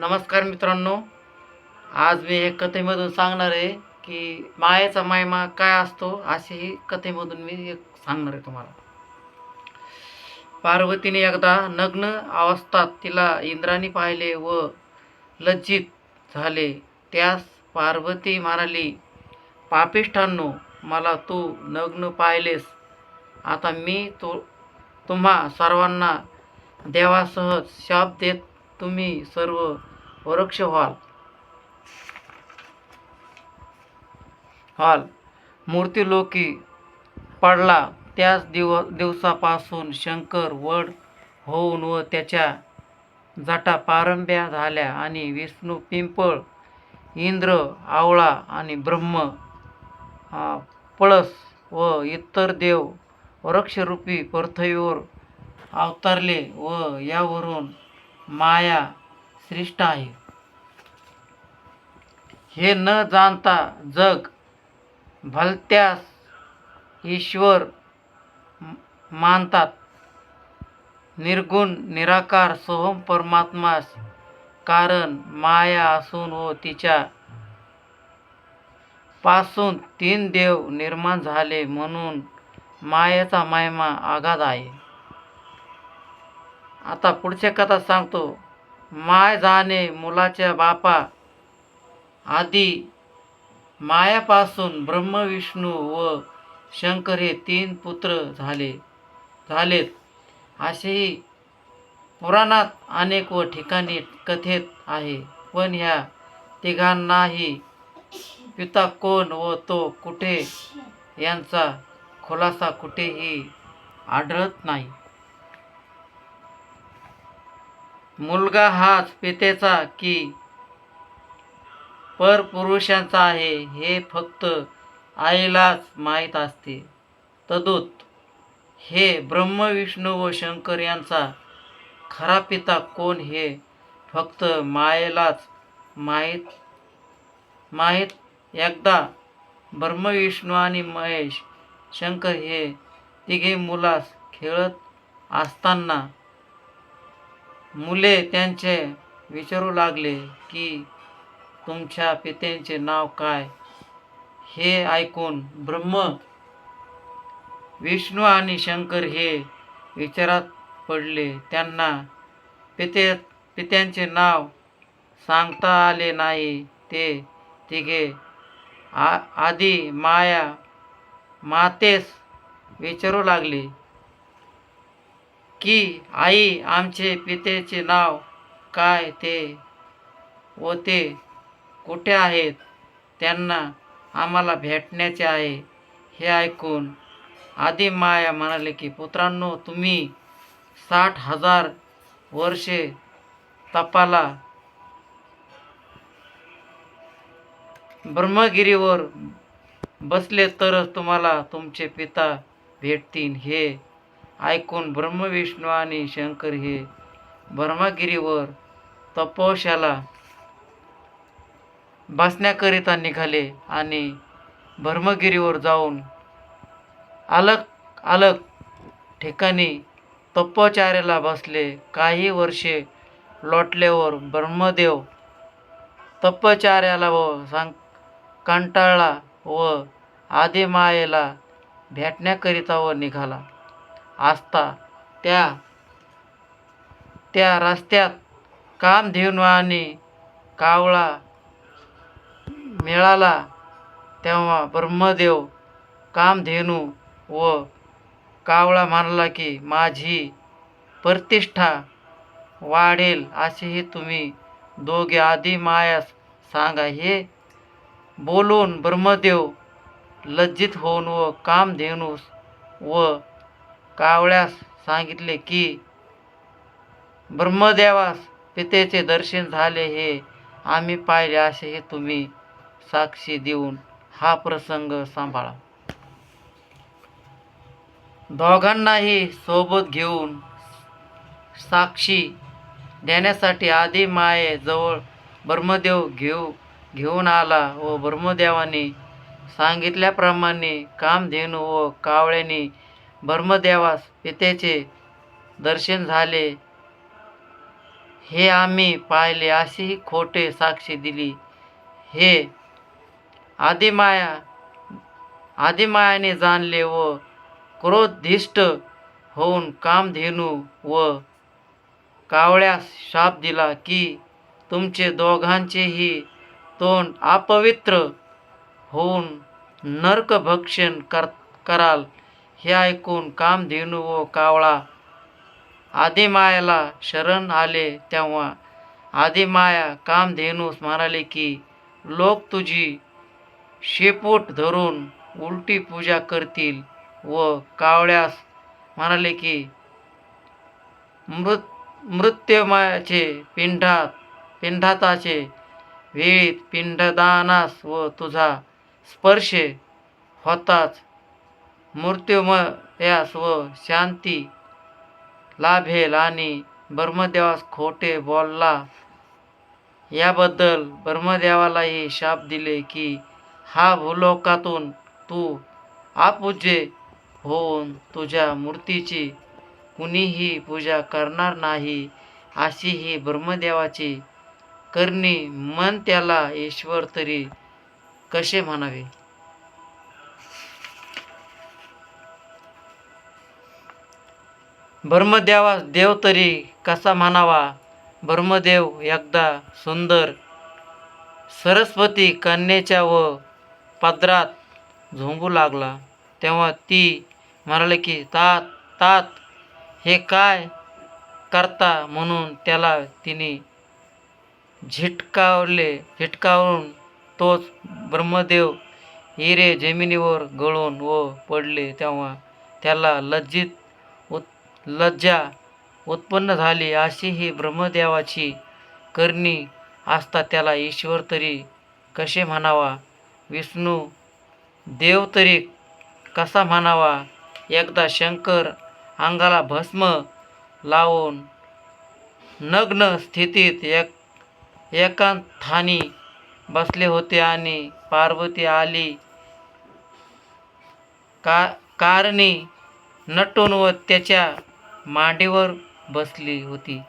नमस्कार मित्रांनो. आज मी हे कथेमधून सांगणार आहे की मायेचा मायमा काय असतो असे ही कथेमधून मी एक सांगणार आहे तुम्हाला. पार्वतीने एकदा नग्न अवस्थात तिला इंद्राने पाहिले व लज्जित झाले. त्यास पार्वती म्हणाली पापिष्ठांनो मला तू नग्न पाहिलेस. आता मी तो तुम्हा सर्वांना देवासह शाप देत तुम्ही सर्व वृक्ष हॉल. हॉल. मूर्तिलोकी पडला त्याच दिव दिवसापासून शंकर वड होऊन व त्याच्या जटा पारंब्या झाल्या आणि विष्णू पिंपळ इंद्र आवळा आणि ब्रह्म पळस व इतर देव वृक्षरूपी पृथ्वीवर अवतरले व यावरून माया श्रेष्ठ आहे. हे न जाणता जग भलत्यास ईश्वर मानतात. निर्गुण निराकार सोहम परमात्मास कारण माया असून व तिच्या पासून तीन देव निर्माण झाले म्हणून मायेचा महिमा आघात आहे. आता पुढच्या कथा सांगतो. माय जाणे मुलाच्या बापा आधी मायापासून ब्रह्मविष्णू व शंकर हे तीन पुत्र झाले झालेत. असेही पुराणात अनेक व ठिकाणी कथेत आहे. पण ह्या तिघांनाही पिता कोण व तो कुठे? यांचा खुलासा कुठेही आढळत नाही. मुलगा हाच पितेचा की परपुरुषांचा आहे हे फक्त आईलाच माहीत असते. तदूत हे ब्रह्म विष्णू व शंकर यांचा खरा पिता कोण हे फक्त मायेलाच माहीत माहीत. एकदा ब्रह्मविष्णू आणि महेश शंकर हे तिघे मुलास खेळत असताना मुले त्यांचे विचारू लागले की तुमच्या पित्यांचे नाव काय हे ऐकून ब्रह्म विष्णू आणि शंकर हे विचारात पडले. त्यांना पिते पित्यांचे नाव सांगता आले नाही. ते तिघे आ आधी माया मातेस विचारू लागले. की आई आमचे पितेचे नाव काय ते व ते कुठे आहेत? त्यांना आम्हाला भेटण्याचे आहे. हे ऐकून आधी माया म्हणाले की पुत्रांनो तुम्ही साठ हजार वर्षे तपाला ब्रह्मगिरीवर बसले तरच तुम्हाला तुमचे पिता भेटतील. हे ऐकून ब्रह्मविष्णू आणि शंकर हे ब्रह्मगिरीवर तपोशाला बसण्याकरिता निघाले आणि ब्रह्मगिरीवर जाऊन अलग अलग ठिकाणी तपोचार्याला बसले. काही वर्षे लोटल्यावर ब्रह्मदेव तपचार्याला व सांग कंटाळला व आदिमायेला भेटण्याकरिता व निघाला. असता त्या त्या रस्त्यात कामधेनू आणि कावळा मिळाला तेव्हा ब्रह्मदेव कामधेनू व कावळा म्हणाला की माझी प्रतिष्ठा वाढेल असेही तुम्ही दोघे आधी मायास सांगा हे बोलून ब्रह्मदेव लज्जित होऊन व कामधेनूस व कावळ्यास सांगितले की ब्रह्मदेवास पितेचे दर्शन झाले हे आम्ही पाहिले असे हे तुम्ही साक्षी देऊन हा प्रसंग सांभाळा. दोघांनाही सोबत घेऊन साक्षी देण्यासाठी आधी मायेजवळ ब्रह्मदेव घेऊ घेऊन आला व ब्रह्मदेवाने सांगितल्याप्रमाणे कामधेनू व कावळ्याने ब्रह्मदेवास पित्याचे दर्शन झाले. हे आम्ही पाहिले अशी खोटे साक्षी दिली. हे आदिमाया आदिमायाने जाणले व क्रोधिष्ट होऊन कामधेनू व कावळ्यास शाप दिला की तुमचे दोघांचेही तोंड अपवित्र होऊन नर्कभक्षण कर कराल. हे ऐकून कामधेनू व कावळा. आदिमायाला शरण आले तेव्हा आदिमाया कामधेनूस म्हणाले की लोक तुझी शेपूट धरून उलटी पूजा करतील व कावळ्यास म्हणाले की मृत मृत्युमायाचे पिंडात पिंढाताचे वेळीत पिंडदानास व तुझा स्पर्श होताच मृत्युमयास व शांती लाभेल आणि ब्रह्मदेवास खोटे बोलला. याबद्दल ब्रह्मदेवालाही शाप दिले की हा भूलोकातून तू आपूजे होऊन तुझ्या मूर्तीची कुणीही पूजा करणार नाही अशी ही ब्रह्मदेवाची करणी. मन त्याला ईश्वर तरी कसे म्हणावे? ब्रह्मदेवा देव तरी कसा म्हणावा? ब्रह्मदेव एकदा सुंदर सरस्वती कन्येच्या व पदरात झोंबू लागला. तेव्हा ती म्हणाले की तात तात हे काय करता? म्हणून त्याला तिने झिटकावले झिटकावून तोच ब्रह्मदेव हिरे जमिनीवर गळून व पडले. तेव्हा त्याला लज्जित लज्जा उत्पन्न झाली अशी ही ब्रह्मदेवाची करणी असता त्याला ईश्वर तरी कसे म्हणावा? विष्णू देव तरी कसा म्हणावा? एकदा शंकर अंगाला भस्म लावून नग्न स्थितीत एक एकांतानी बसले होते आणि पार्वती आली. का कारणी नटून व त्याच्या मांडीवर बसली होती.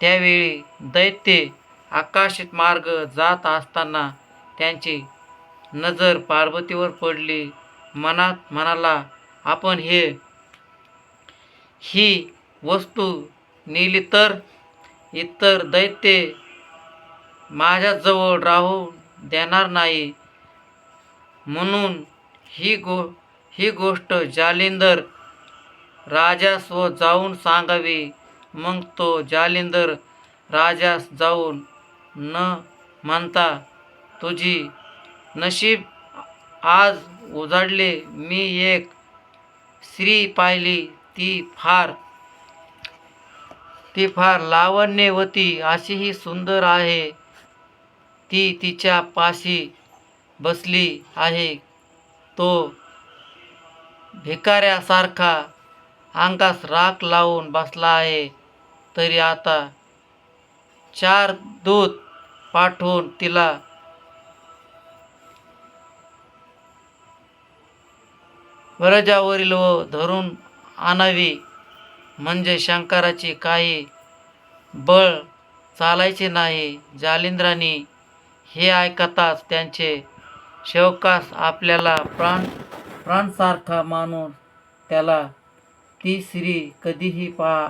त्यावेळी दैत्य आकाशित मार्ग जात असताना त्यांची नजर पार्वतीवर पडली. मनात म्हणाला आपण हे ही वस्तू नेली तर? इतर दैत्य माझ्याजवळ राहू देणार नाही. म्हणून ही गो ही गोष्ट जालिंदर राजास व जाऊन सांगावी. मग तो जालिंदर राजास जाऊन न म्हणता तुझी नशीब आज उजाडले मी एक स्त्री पाहिली. ती फार ती फार लावण्यवती अशीही सुंदर आहे. ती तिच्या पाशी बसली आहे. तो भिकाऱ्यासारखा अंगास राख लावून बसला आहे. तरी आता चार दूत पाठवून तिला वरजावरील व धरून आणावी. म्हणजे शंकराची काही बळ चालायचे नाही. जालिंद्राने हे ऐकताच त्यांचे शेवकास आपल्याला प्राण प्राणसारखा मानून त्याला ती स्त्री कधीही पा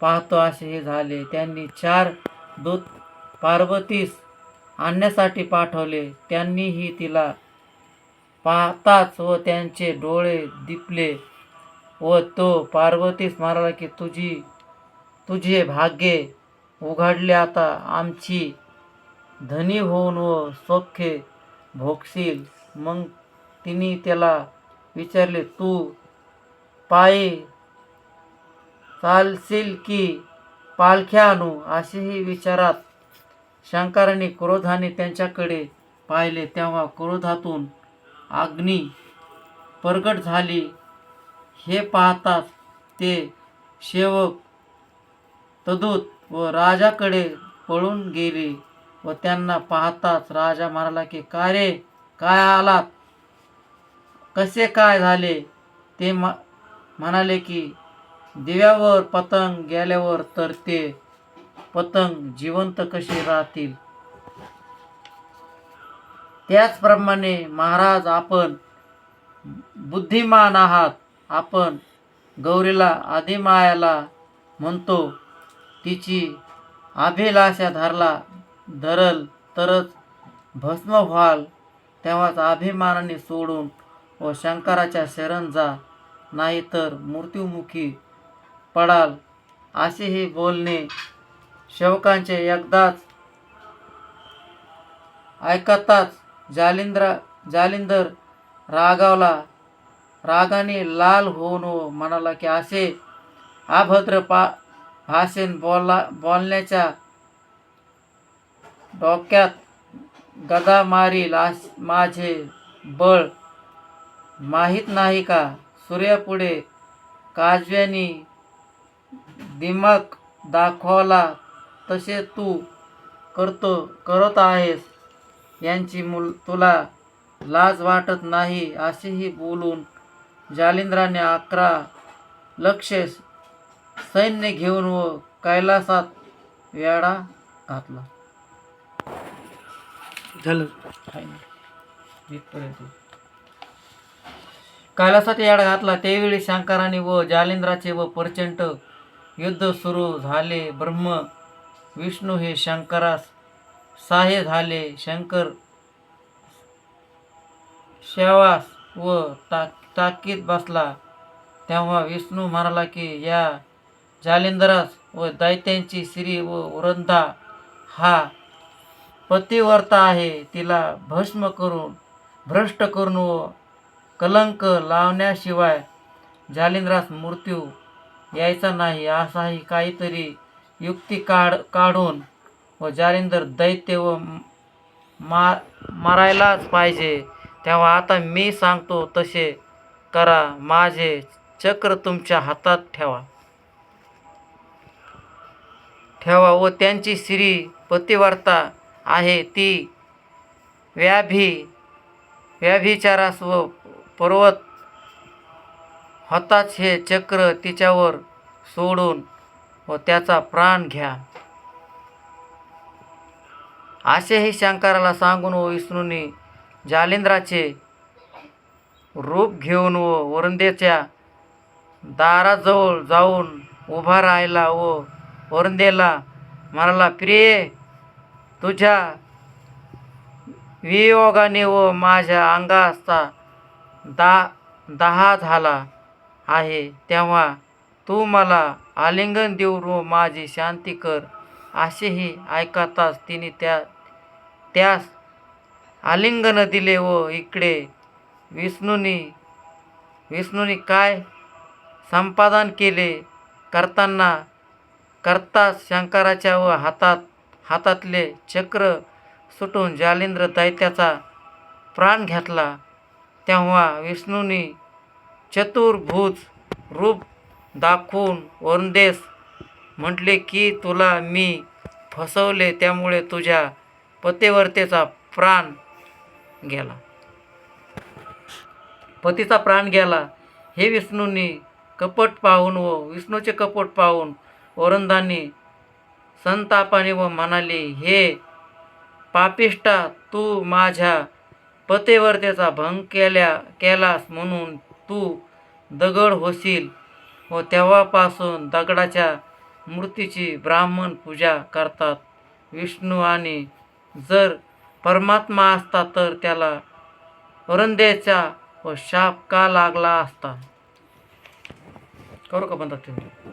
पाहतो असे हे झाले. त्यांनी चार दूत पार्वतीस आणण्यासाठी पाठवले. त्यांनीही तिला पाहताच व त्यांचे डोळे दिपले व तो पार्वतीस म्हणाला की तुझी तुझे भाग्य उघडले आता. आमची धनी होऊन व सोखे भोगशील. मग तिने त्याला विचारले तू पायी चालशील की पालख्या आणू असेही विचारात शंकराने क्रोधाने त्यांच्याकडे पाहिले तेव्हा क्रोधातून अग्नी प्रगट झाली. हे पाहताच ते सेवक तदूत व राजाकडे पळून गेले व त्यांना पाहताच राजा म्हणाला की का रे? काय आलात? कसे काय झाले? ते म म्हणाले की दिव्यावर पतंग गेल्यावर तर ते पतंग जिवंत कसे राहतील? त्याचप्रमाणे महाराज आपण बुद्धिमान आहात. आपण गौरीला आदिमायाला म्हणतो तिची अभिलाषा धरला धरल तरच भस्म व्हाल. तेव्हाच अभिमानाने सोडून व शंकराच्या शरण जा नाहीतर मृत्युमुखी पडाल असेही बोलणे शेवकांचे एकदाच ऐकताच जालिंद्र जालिंदर रागावला. रागाने लाल होऊन म्हणाला की असे अभद्र पा भाषेन बोला बोलण्याच्या डोक्यात गदा मारील माझे बळ माहीत नाही का? सूर्यापुढे काजव्यानी दिमक दाखवला तसे तू करतो करत आहेस. यांची मुल तुला लाज वाटत नाही असेही बोलून जालिंद्राने अकरा लक्ष सैन्य घेऊन व कैलासात वेढा घातला. झालं. कैलासात याड घातला. त्यावेळी शंकराने व जालिंद्राचे व प्रचंड युद्ध सुरू झाले ब्रह्म विष्णू हे शंकरास साहे झाले. शंकर शेवास व टा ताकीत बसला. तेव्हा विष्णू म्हणाला की या जालिंदरास व दैत्यांची श्री व वृंदा हा पतिवर्ता आहे. तिला भस्म करून भ्रष्ट करून व कलंक लावण्याशिवाय जालिंद्रास मृत्यू यायचा नाही असाही काहीतरी युक्ती काढ काढून व जालिंदर दैत्य व मा मारायलाच पाहिजे. तेव्हा आता मी सांगतो तसे करा. माझे चक्र तुमच्या हातात ठेवा. ठेवा व त्यांची श्री पतिवार्ता आहे. ती व्याभी व्याभिचारास व पर्वत होताच हे चक्र तिच्यावर सोडून व त्याचा प्राण घ्या. असेही शंकराला सांगून व विष्णूने जालिंद्राचे रूप घेऊन व वरुंदेच्या दाराजवळ जाऊन उभा राहिला व वरुंदेला म्हणाला प्रिये तुझ्या वियोगाने व माझ्या अंगाचा दा दहा झाला. आहे तेव्हा तू मला आलिंगन देऊ व माझी शांती कर. असेही ऐकताच तिने त्या त्यास आलिंगन दिले. व इकडे. विष्णूनी विष्णूनी काय संपादन केले करताना? करताच शंकराच्या व हातात हातातले चक्र सुटून जालिंद्र दैत्याचा प्राण घेतला. तेव्हा विष्णूनी चतुर्भुज रूप दाखवून वरुणदेस म्हटले की तुला मी फसवले त्यामुळे तुझ्या पतिवर्तेचा प्राण गेला. पतीचा प्राण गेला. हे विष्णूंनी कपट पाहून व विष्णूचे कपट पाहून वरुंदांनी संतापाने व म्हणाले हे पापिष्टा तू माझ्या पतिवर्तेचा भंग केल्या केलास म्हणून तू दगड होशील व तेव्हापासून दगडाच्या मूर्तीची ब्राह्मण पूजा करतात. विष्णू आणि जर परमात्मा असता तर त्याला वरंदेचा व शाप का लागला असता? करू का बंद? तुम्ही